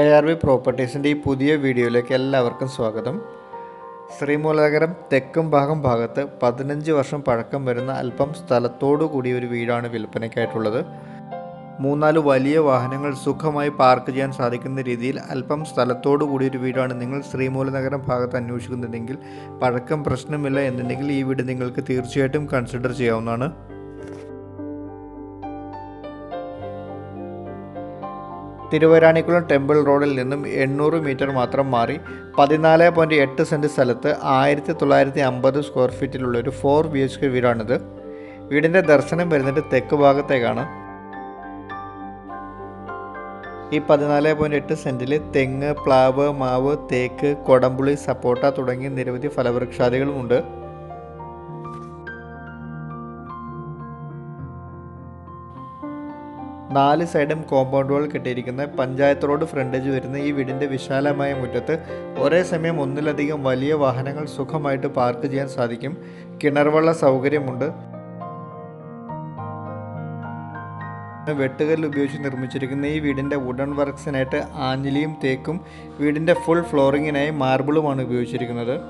A R V പ്രോപ്പർട്ടീസിന്റെ ഈ പുതിയ വീഡിയോയിലേക്ക് എല്ലാവർക്കും സ്വാഗതം. ശ്രീമൂലനഗരം തെക്കും ഭാഗം ഭാഗത്ത് പതിനഞ്ച് വർഷം പഴക്കം വരുന്ന അല്പം സ്ഥലത്തോടു കൂടിയ ഒരു വീടാണ് വിൽപ്പനയ്ക്കായിട്ടുള്ളത്. മൂന്നാൽ വലിയ വാഹനങ്ങൾ സുഖമായി പാർക്ക് ചെയ്യാൻ സാധിക്കുന്ന രീതിയിൽ അല്പം സ്ഥലത്തോടു കൂടിയ ഒരു വീടാണ് നിങ്ങൾ ശ്രീമൂലനഗരം ഭാഗത്ത് അന്വേഷിക്കുന്നുണ്ടെങ്കിൽ പഴക്കം പ്രശ്നമില്ല എന്നുണ്ടെങ്കിൽ ഈ വീട് നിങ്ങൾക്ക് തീർച്ചയായിട്ടും കൺസിഡർ ചെയ്യാവുന്നതാണ്. തിരുവരാണിക്കുളം ടെമ്പിൾ റോഡിൽ നിന്നും എണ്ണൂറ് മീറ്റർ മാത്രം മാറി പതിനാല് പോയിന്റ് എട്ട് സെന്റ് സ്ഥലത്ത് ആയിരത്തി തൊള്ളായിരത്തി അമ്പത് സ്ക്വയർ ഫീറ്റിലുള്ള ഒരു ഫോർ ബി എച്ച് കെ വീടാണിത്. വീടിന്റെ ദർശനം വരുന്നത് തെക്ക് ഭാഗത്തേക്കാണ്. ഈ പതിനാല് പോയിന്റ് എട്ട് സെന്റിൽ തെങ്ങ് പ്ലാവ് മാവ് തേക്ക് കൊടംപുളി സപ്പോട്ട തുടങ്ങിയ നിരവധി ഫലവൃക്ഷാദികളുമുണ്ട്. നാല് സൈഡും കോമ്പൗണ്ട് വാൾ കെട്ടിയിരിക്കുന്ന പഞ്ചായത്ത് റോഡ് ഫ്രണ്ടേജ് വരുന്ന ഈ വീടിന്റെ വിശാലമായ മുറ്റത്ത് ഒരേ സമയം ഒന്നിലധികം വലിയ വാഹനങ്ങൾ സുഖമായിട്ട് പാർക്ക് ചെയ്യാൻ സാധിക്കും. കിണർവെള്ള സൗകര്യമുണ്ട്. വെട്ടുകല്ല് ഉപയോഗിച്ച് നിർമ്മിച്ചിരിക്കുന്ന ഈ വീടിന്റെ വുഡൺ വർക്ക്സിനായിട്ട് ആഞ്ഞിലിയും തേക്കും വീടിന്റെ ഫുൾ ഫ്ലോറിങ്ങിനായി മാർബിളുമാണ് ഉപയോഗിച്ചിരിക്കുന്നത്.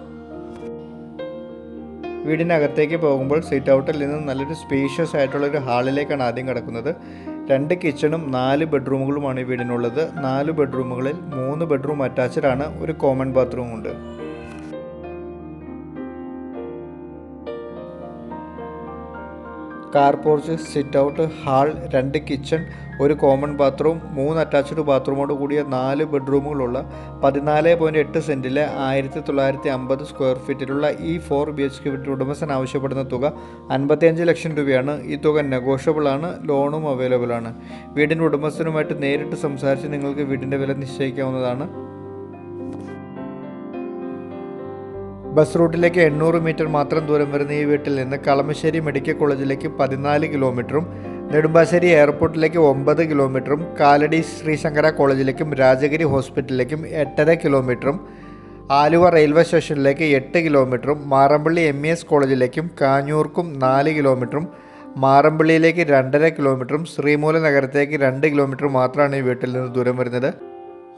വീടിനകത്തേക്ക് പോകുമ്പോൾ സീറ്റ് ഔട്ടിൽ നിന്ന് നല്ലൊരു സ്പേഷ്യസ് ആയിട്ടുള്ള ഒരു ഹാളിലേക്കാണ് ആദ്യം കിടക്കുന്നത്. രണ്ട് കിച്ചണും നാല് ബെഡ്റൂമുകളുമാണ് ഈ വീടിനുള്ളത്. നാല് ബെഡ്റൂമുകളിൽ മൂന്ന് ബെഡ്റൂം അറ്റാച്ച്ഡ് ആണ്. ഒരു കോമൺ ബാത്റൂം ഉണ്ട്. Car porch sit out hall രണ്ട് കിച്ചൺ ഒരു കോമൺ ബാത്റൂം മൂന്ന് അറ്റാച്ച്ഡ് ബാത്റൂമോട് കൂടിയ നാല് ബെഡ്റൂമുകളുള്ള പതിനാല് പോയിന്റ് എട്ട് സെന്റിലെ ആയിരത്തി തൊള്ളായിരത്തി അമ്പത് സ്ക്വയർ ഫീറ്റിലുള്ള ഈ ഫോർ ബി എച്ച് കെ വീട്ടിൽ ഉടമസ്ഥൻ ആവശ്യപ്പെടുന്ന തുക അൻപത്തിയഞ്ച് ലക്ഷം രൂപയാണ്. ഈ തുക നെഗോഷ്യബിൾ ആണ് ലോണും അവൈലബിൾ ആണ്. വീടിന്റെ ഉടമസ്ഥനുമായിട്ട് നേരിട്ട് സംസാരിച്ച് നിങ്ങൾക്ക് വീടിന്റെ വില നിശ്ചയിക്കാവുന്നതാണ്. ബസ് റൂട്ടിലേക്ക് എണ്ണൂറ് മീറ്റർ മാത്രം ദൂരം വരുന്ന ഈ വീട്ടിൽ നിന്ന് കളമശ്ശേരി മെഡിക്കൽ കോളേജിലേക്ക് പതിനാല് കിലോമീറ്ററും നെടുമ്പാശ്ശേരി എയർപോർട്ടിലേക്ക് ഒമ്പത് കിലോമീറ്ററും കാലടി ശ്രീശങ്കര കോളേജിലേക്കും രാജഗിരി ഹോസ്പിറ്റലിലേക്കും എട്ടര കിലോമീറ്ററും ആലുവ റെയിൽവേ സ്റ്റേഷനിലേക്ക് എട്ട് കിലോമീറ്ററും മാറമ്പള്ളി എം ഇ എസ് കോളേജിലേക്കും കാഞ്ഞൂർക്കും നാല് കിലോമീറ്ററും മാറമ്പള്ളിയിലേക്ക് രണ്ടര കിലോമീറ്ററും ശ്രീമൂല നഗരത്തേക്ക് രണ്ട് കിലോമീറ്റർ മാത്രമാണ് ഈ വീട്ടിൽ നിന്ന് ദൂരം വരുന്നത്.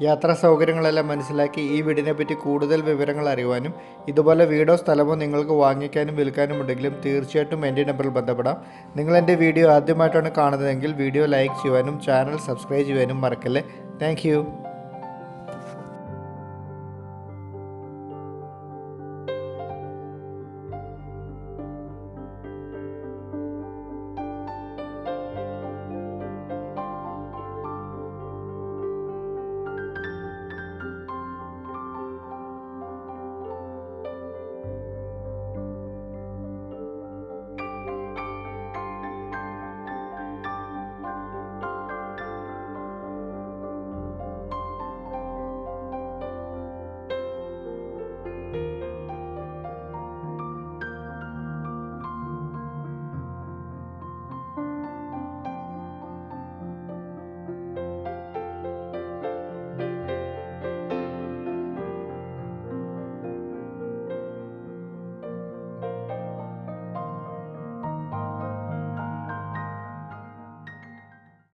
യാത്രാ സൗകര്യങ്ങളെല്ലാം മനസ്സിലാക്കി ഈ വീടിനെ പറ്റി കൂടുതൽ വിവരങ്ങൾ അറിയുവാനും ഇതുപോലെ വീടോ സ്ഥലമോ നിങ്ങൾക്ക് വാങ്ങിക്കാനും വിൽക്കാനും ഉണ്ടെങ്കിലും തീർച്ചയായിട്ടും എന്റെ നമ്പറിൽ ബന്ധപ്പെടാം. നിങ്ങൾ എന്റെ വീഡിയോ ആദ്യമായിട്ടാണ് കാണുന്നതെങ്കിൽ വീഡിയോ ലൈക്ക് ചെയ്യുവാനും ചാനൽ സബ്സ്ക്രൈബ് ചെയ്യുവാനും മറക്കല്ലേ. താങ്ക്